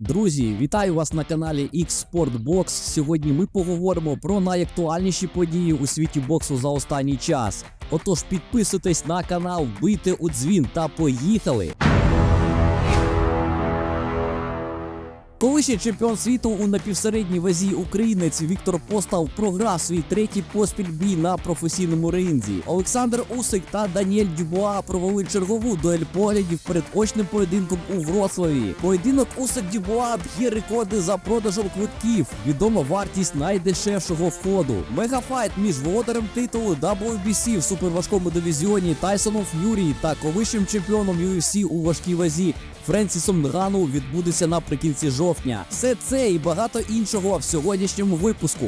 Друзі, вітаю вас на каналі X-Sportbox. Сьогодні ми поговоримо про найактуальніші події у світі боксу за останній час. Отож, підписуйтесь на канал, бийте у дзвін та поїхали! Колишній чемпіон світу у напівсередній вазі українець Віктор Постав програв свій третій поспіль бій на професійному ринзі. Олександр Усик та Даніель Дюбуа провели чергову дуель поглядів перед очним поєдинком у Вроцлаві. Поєдинок Усик Дюбуа б'є рекорди за продажем квитків. Відома вартість найдешевшого входу. Мегафайт між володарем титулу WBC в суперважкому дивізіоні Тайсоном Ф'юрі та колишнім чемпіоном UFC у важкій вазі Френсісом Нгану відбудеться наприкінці жовтня. Все це і багато іншого в сьогоднішньому випуску.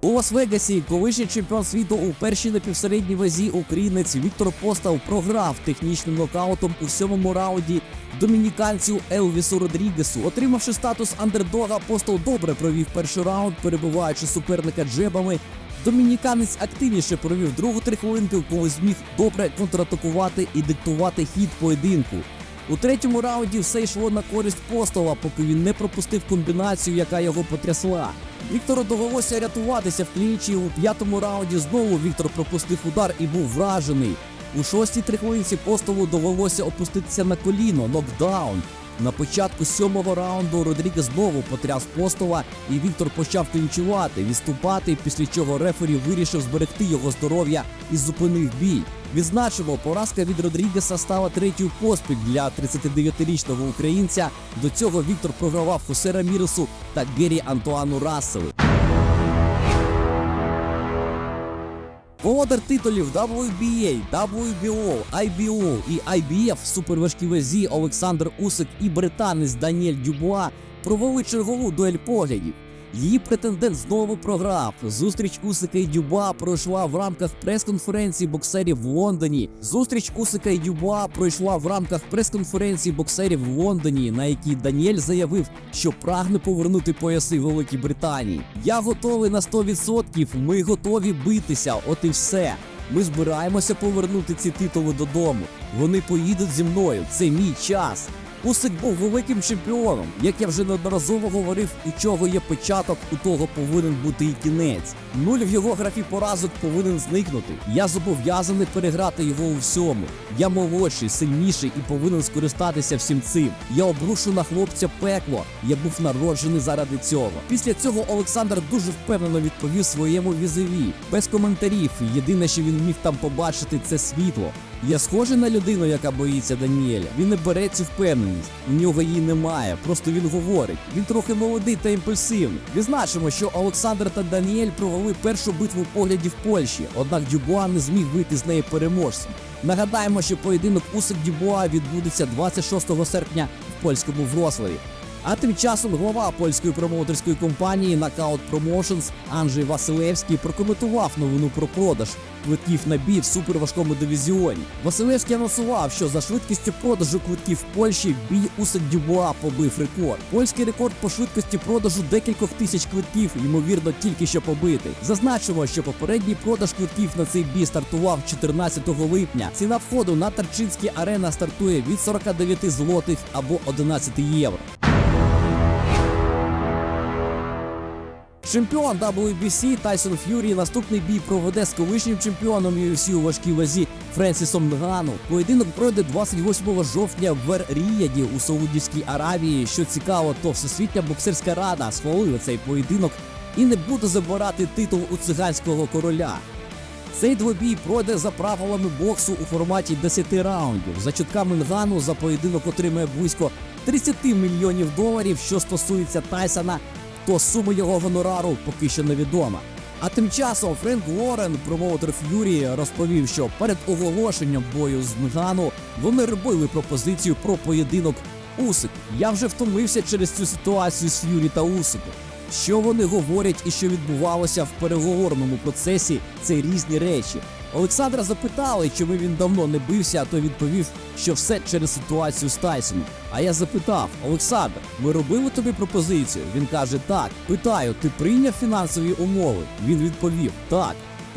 У Лас-Вегасі колишній чемпіон світу у першій напівсередній вазі українець Віктор Постав програв технічним нокаутом у сьомому раунді домініканцю Елвісу Родрігесу. Отримавши статус андердога, Постав добре провів перший раунд, перебуваючи суперника джебами. Домініканець активніше провів другу три хвилинки, коли зміг добре контратакувати і диктувати хід поєдинку. У третьому раунді все йшло на користь Постова, поки він не пропустив комбінацію, яка його потрясла. Віктору довелося рятуватися в клінчі. У п'ятому раунді знову Віктор пропустив удар і був вражений. У шостій трихвилинці Постову довелося опуститися на коліно, нокдаун. На початку сьомого раунду Родріге знову потряс Постова, і Віктор почав клінчувати, відступати, після чого рефері вирішив зберегти його здоров'я і зупинив бій. Відзначимо, поразка від Родрігеса стала третьою поспіль для 39-річного українця. До цього Віктор програвав Хосе Раміресу та Гері Антуану Расселу. Володар титулів WBA, WBO, IBO і IBF в суперважкій Олександр Усик і британець Даніель Дюбуа провели чергову дуель поглядів. Її претендент знову програв. Зустріч Усика і Дюбуа пройшла в рамках прес-конференції боксерів в Лондоні. Зустріч Усика і Дюбуа пройшла в рамках прес-конференції боксерів в Лондоні, на якій Даніель заявив, що прагне повернути пояси Великій Британії. Я готовий на 100%, Ми готові битися. От і все. Ми збираємося повернути ці титули додому. Вони поїдуть зі мною. Це мій час. Усик був великим чемпіоном. Як я вже неодноразово говорив, у чого є початок, у того повинен бути і кінець. Нуль в його графі поразок повинен зникнути. Я зобов'язаний переграти його у всьому. Я молодший, сильніший і повинен скористатися всім цим. Я обрушу на хлопця пекло. Я був народжений заради цього. Після цього Олександр дуже впевнено відповів своєму візові. Без коментарів. Єдине, що він міг там побачити, це світло. Я схожий на людину, яка боїться Даніеля. Він не бере цю впевненість. У нього її немає. Просто він говорить. Він трохи молодий та імпульсивний. Відзначимо, що Олександр та Даніель провели першу битву поглядів Польщі, однак Дюбуа не зміг вийти з неї переможцем. Нагадаємо, що поєдинок Усик Дюбуа відбудеться 26 серпня в польському Врославі. А тим часом глава польської промоутерської компанії Knockout Promotions Анджей Василевський прокоментував новину про продаж квитків на бій в суперважкому дивізіоні. Василевський анонсував, що за швидкістю продажу квитків в Польщі бій Усик Дюбуа побив рекорд. Польський рекорд по швидкості продажу декількох тисяч квитків, ймовірно, тільки що побитий. Зазначимо, що попередній продаж квитків на цей бій стартував 14 липня. Ціна входу на Тарчинській арена стартує від 49 злотих або 11 євро. Чемпіон WBC Тайсон Ф'юрі наступний бій проведе з колишнім чемпіоном UFC у важкій вазі Френсісом Нгану. Поєдинок пройде 28 жовтня в Ріяді у Саудівській Аравії. Що цікаво, то Всесвітня боксерська рада схвалила цей поєдинок і не буде забирати титул у циганського короля. Цей двобій пройде за правилами боксу у форматі 10 раундів. За чутками Нгану за поєдинок отримає близько 30 мільйонів доларів. Що стосується Тайсона, то сума його гонорару поки що невідома. А тим часом Френк Уоррен, промоутер Ф'юрі, розповів, що перед оголошенням бою з Нгану вони робили пропозицію про поєдинок Усик. Я вже втомився через цю ситуацію з Ф'юрі та Усиком. Що вони говорять і що відбувалося в переговорному процесі, це різні речі. Олександра запитали, чому він давно не бився, а той відповів, що все через ситуацію з Тайсоном. А я запитав: Олександр, ми робили тобі пропозицію? Він каже: Так. Питаю, ти прийняв фінансові умови? Він відповів: Так.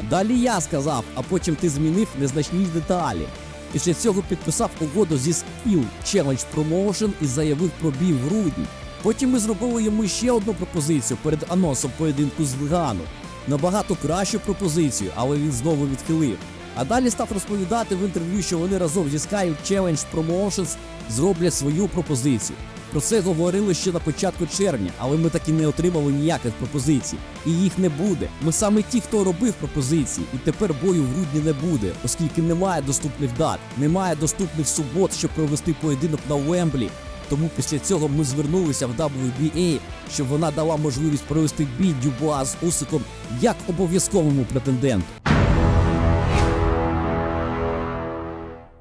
Далі я сказав, а потім ти змінив незначні деталі. Після цього підписав угоду зі Skill Challenge Promotion і заявив про бій в грудні. Потім ми зробили йому ще одну пропозицію перед анонсом поєдинку з Лгану. Набагато кращу пропозицію, але він знову відхилив. А далі став розповідати в інтерв'ю, що вони разом зі Sky Challenge Promotions зроблять свою пропозицію. Про це говорили ще на початку червня, але ми так і не отримали ніяких пропозицій. І їх не буде. Ми саме ті, хто робив пропозиції, і тепер бою в грудні не буде, оскільки немає доступних дат, немає доступних субот, щоб провести поєдинок на Уемблі. Тому після цього ми звернулися в WBA, щоб вона дала можливість провести бій Дюбуа з Усиком як обов'язковому претенденту.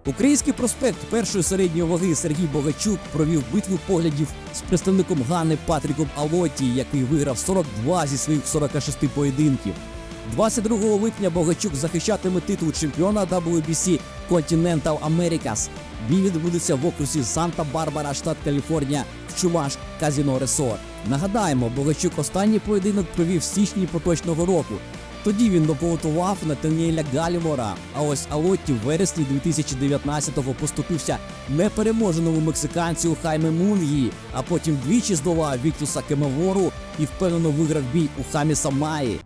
Український проспект першої середньої ваги Сергій Богачук провів битву поглядів з представником Гани Патріком Алоті, який виграв 42 зі своїх 46 поєдинків. 22 липня Богачук захищатиме титул чемпіона WBC Continental Americas. Бій відбудеться в окрузі Санта-Барбара, штат Каліфорнія, в Чумаш Казіно Ресор. Нагадаємо, Богачук останній поєдинок провів в січні поточного року. Тоді він нокаутував Натаніеля Галімора. А ось Алотті в вересні 2019-го поступився непереможеному мексиканцю Хайме Мунгі, а потім двічі здолав Віктуса Кемавору і впевнено виграв бій у Хаміса Маї.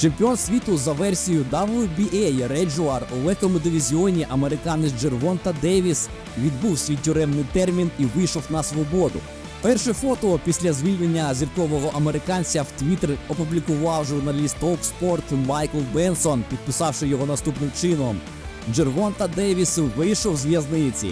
Чемпіон світу за версією WBA Реджуар у легкому дивізіоні американець Джервонта Девіс відбув свій тюремний термін і вийшов на свободу. Перше фото після звільнення зіркового американця в Твіттер опублікував журналіст Talksport Майкл Бенсон, підписавши його наступним чином. Джервонта Девіс вийшов з в'язниці.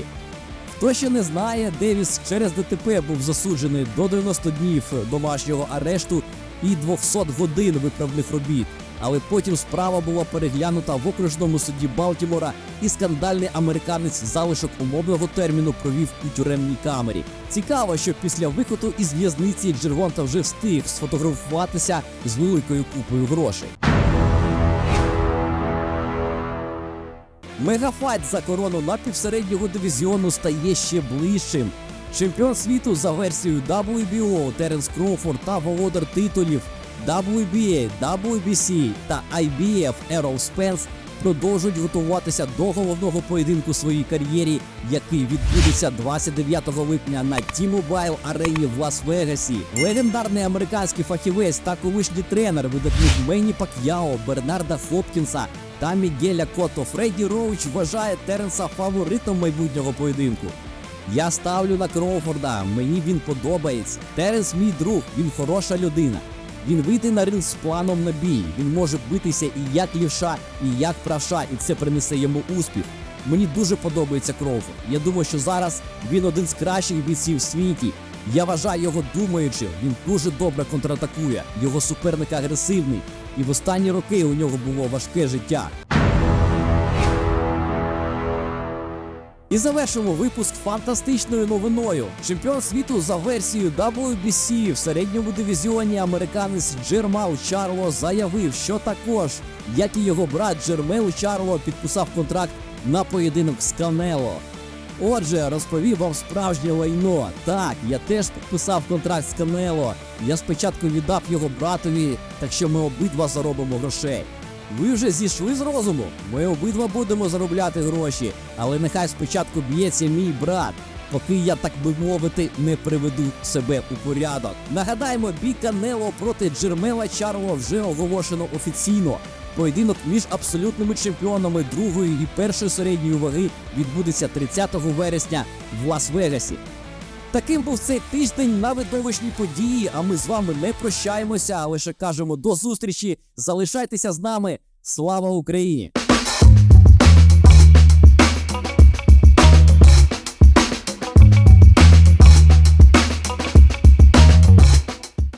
Хто ще не знає, Девіс через ДТП був засуджений до 90 днів домашнього арешту і 200 годин виправних робіт. Але потім справа була переглянута в окружному суді Балтімора, і скандальний американець залишок умовного терміну провів у тюремній камері. Цікаво, що після виходу із в'язниці Джервонта вже встиг сфотографуватися з великою купою грошей. Мегафайт за корону напівсереднього дивізіону стає ще ближчим. Чемпіон світу за версією WBO Теренс Кроуфорд та володар титулів WBA, WBC та IBF Ерол Спенс продовжують готуватися до головного поєдинку своїй кар'єрі, який відбудеться 29 липня на T-Mobile арені в Лас-Вегасі. Легендарний американський фахівець та колишній тренер видатних Мені Пак'яо, Бернарда Хопкінса та Мігеля Кото Фредді Роуч вважає Теренса фаворитом майбутнього поєдинку. Я ставлю на Кроуфорда, мені він подобається. Теренс мій друг, він хороша людина. Він вийде на ринг з планом на бій. Він може битися і як лівша, і як правша, і це принесе йому успіх. Мені дуже подобається Кроуфорд. Я думаю, що зараз він один з кращих бійців в світі. Я вважаю його думаючим. Він дуже добре контратакує. Його суперник агресивний, і в останні роки у нього було важке життя. І завершимо випуск фантастичною новиною. Чемпіон світу за версією WBC в середньому дивізіоні американець Джермал Чарло заявив, що також, як і його брат Джермел Чарло, підписав контракт на поєдинок з Канело. Отже, розповів вам справжнє лайно. Так, я теж підписав контракт з Канело. Я спочатку віддав його братові, так що ми обидва заробимо грошей. Ви вже зійшли з розуму. Ми обидва будемо заробляти гроші, але нехай спочатку б'ється мій брат, поки я, так би мовити, не приведу себе у порядок. Нагадаємо, бій Канело проти Джермела Чарло вже оголошено офіційно. Поєдинок між абсолютними чемпіонами другої і першої середньої ваги відбудеться 30 вересня в Лас-Вегасі. Таким був цей тиждень на видовищні події. А ми з вами не прощаємося, а лише кажемо до зустрічі. Залишайтеся з нами. Слава Україні!